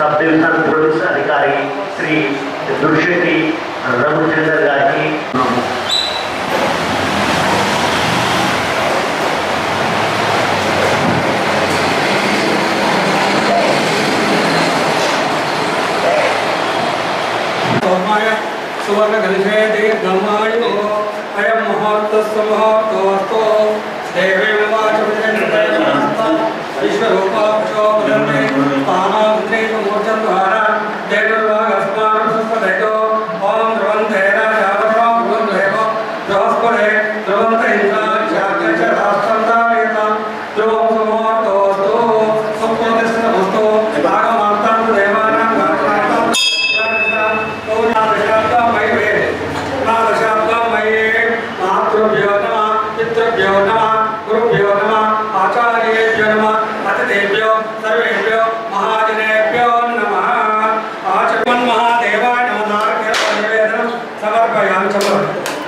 Sub divisional police अधिकारी श्री दुष्यति रघुचंद्र गाजी सुवर्ण घनशे गमाय अयम महात्समहात्तो देवे वाच विश्वरूपा पशो बदने पाना समर्पयामि समर्पयामि समर्पयामि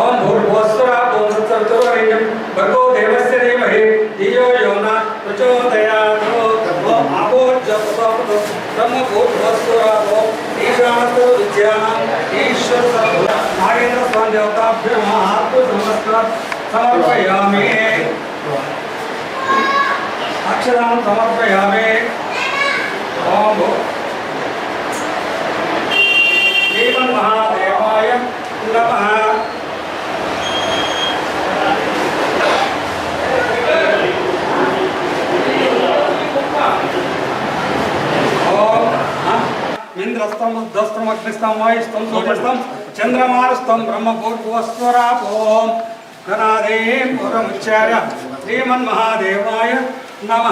ओम भूर्भुवस्सुरः भूर्भुवस्सुरतुर्वरेण्यं भर्गो देवस्य धीमहि। धियो यो न प्रचोदयात् आपो जपतो ब्रह्म भूर्भुवस्सुरः ईशानतो विद्यानाम् ईश्वर नागेन्द्र स्वामी देवताभ्यो नमः आत्मनमस्कार समर्पयामि। अक्षरां समर्पयामि। ओम ఉద్ధస్తం అగ్నిస్తం వాయుస్తం సూర్యస్తం చంద్రమానస్తం బ్రహ్మపూర్వస్వరాపోం గణాదేం పురముచ్చార్య శ్రీమన్మహాదేవాయ నమ.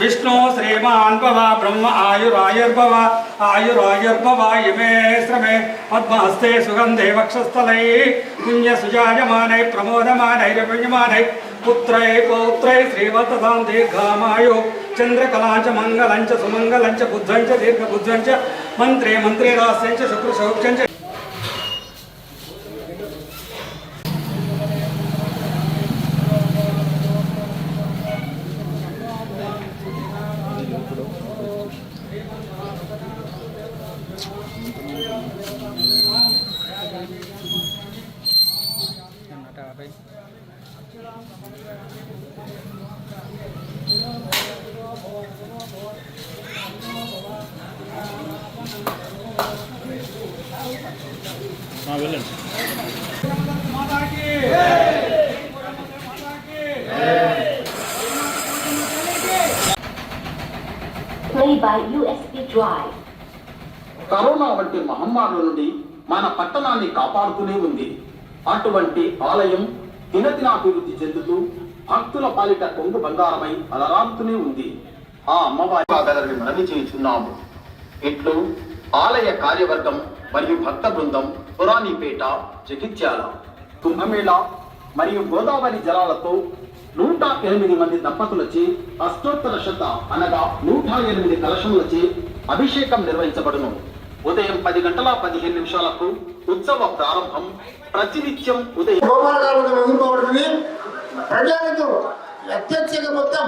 విష్ణు శ్రీమాన్ భవ బ్రహ్మ ఆయురాయుర్భవ ఆయురాయుర్భవ ఇమే శ్రమే. పద్మహస్తే సుగంధే వక్షస్థలై పుణ్య సుజాయమానై ప్రమోదమానై రపుణ్యమానై పుత్రై పౌత్రై శ్రీవత్తాం దీర్ఘామాయో చంద్రకలాంచ మంగళంచ సుమంగళంచ బుద్ధంచ దీర్ఘబుద్ధంచ మంత్రే మంత్రే రాస్యంచ శుక్ర సౌఖ్యంచ Drive. కరోనా వంటి మహమ్మారుల నుండి మన పట్టణాన్ని కాపాడుతూనే ఉంది. అటువంటి ఆలయం దినదినాభివృద్ధి చెందుతూ భక్తుల పాలిట కొంగు బంగారమై అలరాడుతూనే ఉంది. ఆ అమ్మవారి మనవి చేయుచున్నాము. ఇట్లు ఆలయ కార్యవర్గం మరియు భక్త బృందం పురాణిపేట జగిత్యాల కుంభమేళ మరియు గోదావరి జలాలతో నూట ఎనిమిది మంది దంపతులచే అష్టోత్తర శత అనగా నూట ఎనిమిది కలశములచే అభిషేకం నిర్వహించబడును. ఉదయం పది గంటల పదిహేను నిమిషాలకు ఉత్సవ ప్రారంభం ప్రతినిత్యం ఉదయం ప్రజలతో ముగింపబడుతుంది మొత్తం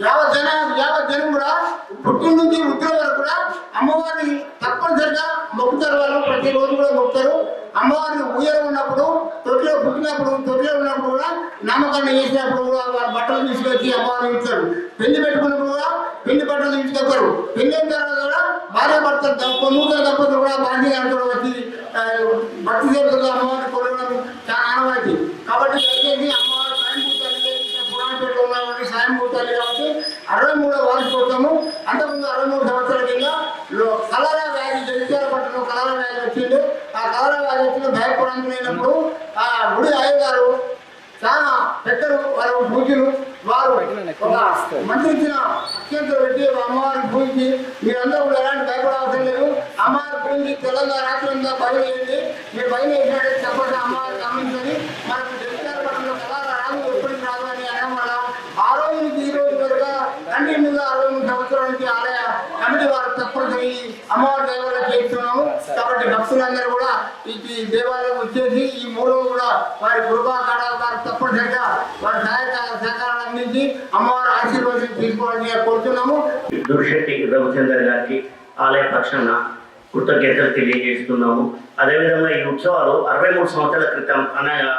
యావత్ జన యావత్ జనం కూడా పుట్టి నుంచి వృద్ధుల వరకు కూడా అమ్మవారిని తప్పనిసరిగా మొక్కుతారు వాళ్ళు ప్రతి రోజు కూడా మొక్కుతారు అమ్మవారిని ఉయ్యలు ఉన్నప్పుడు తొట్టిలో పుట్టినప్పుడు తొట్టిలో ఉన్నప్పుడు కూడా నామకరణ చేసినప్పుడు కూడా వారి బట్టలు తీసుకొచ్చి అమ్మవారిని ఇచ్చారు పెళ్ళి పెట్టుకున్నప్పుడు కూడా పెళ్ళి బట్టలు తీసుకొచ్చారు. పెళ్ళి అయిన తర్వాత కూడా భార్య భర్త నూతన దంపతులు కూడా బాధ్యత కూడా వచ్చి ఆ, భక్తి దేవతలు అమ్మవారిని కొలవడం చాలా ఆనవాయితీ కాబట్టి దయచేసి అమ్మవారి టైం పురాణ పేరు ఉన్న కాబట్టి సాయం పోతాలి కాబట్టి అరవై మూడో వార్షికోత్సవము అంతకుముందు అరవై మూడు సంవత్సరాల కింద లో- కలరా వ్యాధి జగిత్యాల పట్టణంలో కలరా వ్యాధి వచ్చింది ఆ కలరా వ్యాధి వచ్చిన భయపడంతులైనప్పుడు ఆ గుడి అయ్యగారు చాలా పెద్దలు వారు పూజలు వారు మంత్రించిన మంత్రి అత్యంతలు పెట్టి అమ్మవారిని పూజించి మీరందరూ కూడా ఎలాంటి భయపడవసరం లేదు. అమ్మవారి పూజించి తెలంగాణ రాత్రి అంతా బయలు వేయండి మీరు బయలు వేసినట్టు చెప్పండి అమ్మవారి గమనించండి మనకు జగిత్యాల పట్టణంలో కళ రాదు ఎప్పటికి రాదు అని అనడం వల్ల ఆ రోజు నుంచి ఈ రోజు వరకు కంటిన్యూగా అరవై మూడు సంవత్సరాల నుంచి ఆలయ తప్పుడు చేయి అమ్మవారి దేవాలయం చేస్తున్నాము. కాబట్టి భక్తులందరూ కూడా ఈ దేవాలయం వచ్చేసి ఈ మూడు కూడా వారి కృపా వారి తప్పుడు తప్పనిసరిగా వారి సహాయక సహకారాలు అందించి అమ్మవారి ఆశీర్వాదం తీసుకోవాలని కోరుతున్నాము. దుర్శెట్టి రవిచందర్ గారికి ఆలయ పక్షాన కృతజ్ఞతలు తెలియజేస్తున్నాము. అదేవిధంగా ఈ ఉత్సవాలు అరవై మూడు సంవత్సరాల క్రితం అనగా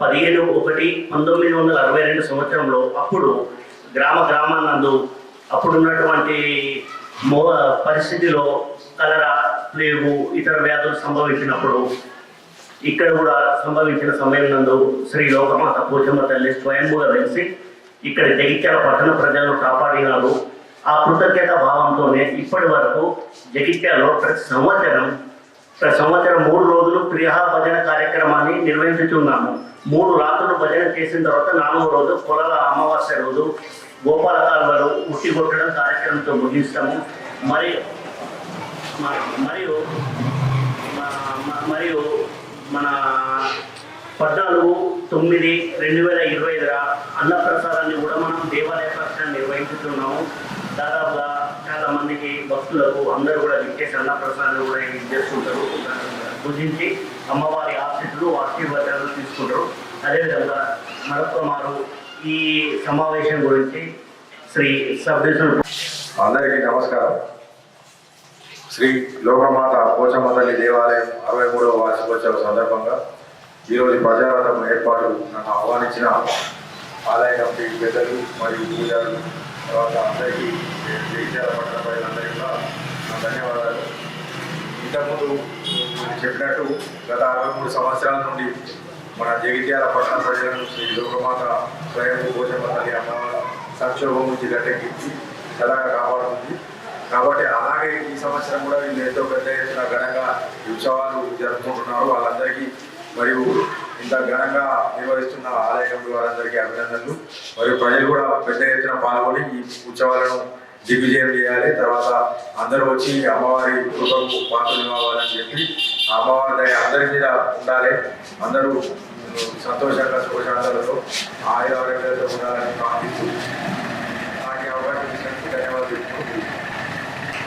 పదిహేను ఒకటి పంతొమ్మిది వందల అరవై రెండు సంవత్సరంలో అప్పుడు గ్రామ గ్రామానందు అప్పుడున్నటువంటి పరిస్థితిలో కలరా ప్లేగు ఇతర వ్యాధులు సంభవించినప్పుడు ఇక్కడ కూడా సంభవించిన సమయం నందు శ్రీ లోకమాత పూజమ్మ తల్లి స్వయంభూగా వెలిసి ఇక్కడ జగిత్యాల పట్టణ ప్రజలను కాపాడినారు. ఆ కృతజ్ఞత భావంతోనే ఇప్పటి వరకు జగిత్యాలో ప్రతి సంవత్సరం ప్రతి సంవత్సరం మూడు రోజులు ప్రియా భజన కార్యక్రమాన్ని నిర్వహించుతున్నాము మూడు రాత్రులు భజన చేసిన తర్వాత నాలుగో రోజు పొలాల అమావాస్య రోజు గోపాల కాలువలు ఉట్టి కొట్టడం కార్యక్రమంతో ముగిస్తాము. మరియు మరియు మరియు మన పద్నాలుగు తొమ్మిది రెండు వేల ఇరవై ఐదున అన్నప్రసాదాన్ని కూడా మనం దేవాలయ పక్షాన్ని నిర్వహించుతున్నాము. దాదాపుగా చాలా మందికి భక్తులకు అందరూ కూడా విచ్చేసి అన్నప్రసాదాన్ని కూడా ఇది చేస్తుంటారు. పూజించి అమ్మవారి ఆశీస్సులు ఆశీర్వాదాలు తీసుకుంటారు. అదేవిధంగా మరొక మారు ఈ సమావేశం గురించి శ్రీ సబ్ అందరికీ నమస్కారం. శ్రీ లోకమాత పోచమ్మ తల్లి దేవాలయం అరవై మూడవ వార్షికోత్సవ సందర్భంగా ఈరోజు ప్రజారథం ఏర్పాటు నన్ను ఆహ్వానించిన ఆలయ కమిటీ పెద్దలు మరియు పూజారులు తర్వాత అందరికీ జగిత్యాల పట్టణ ప్రజలందరికీ కూడా నా ధన్యవాదాలు. ఇంతకుముందు చెప్పినట్టు గత అరవై మూడు సంవత్సరాల నుండి మన జగిత్యాల పట్టణ ప్రజలను శ్రీ లోకమాత స్వయం పోచమ్మ తల్లి అమ్మవారి సంక్షోభం నుంచి గట్టెక్కించి చల్లగా కాపాడుతుంది. కాబట్టి అలాగే ఈ సంవత్సరం కూడా వీళ్ళు ఎంతో పెద్ద ఎత్తున ఘనంగా ఈ ఉత్సవాలు జరుపుకుంటున్నారు. వాళ్ళందరికీ మరియు ఇంత ఘనంగా నిర్వహిస్తున్న ఆలయ కమిటీ వారందరికీ అభినందనలు. మరియు ప్రజలు కూడా పెద్ద ఎత్తున పాల్గొని ఈ ఉత్సవాలను దిగ్విజయం చేయాలి. తర్వాత అందరూ వచ్చి అమ్మవారి కృపకు పాత్రలు కావాలని చెప్పి అమ్మవారి అందరి మీద ఉండాలి. అందరూ సంతోషంగా సుఖశాంతాలతో ఆయుర ఉండాలని ప్రార్థిస్తూ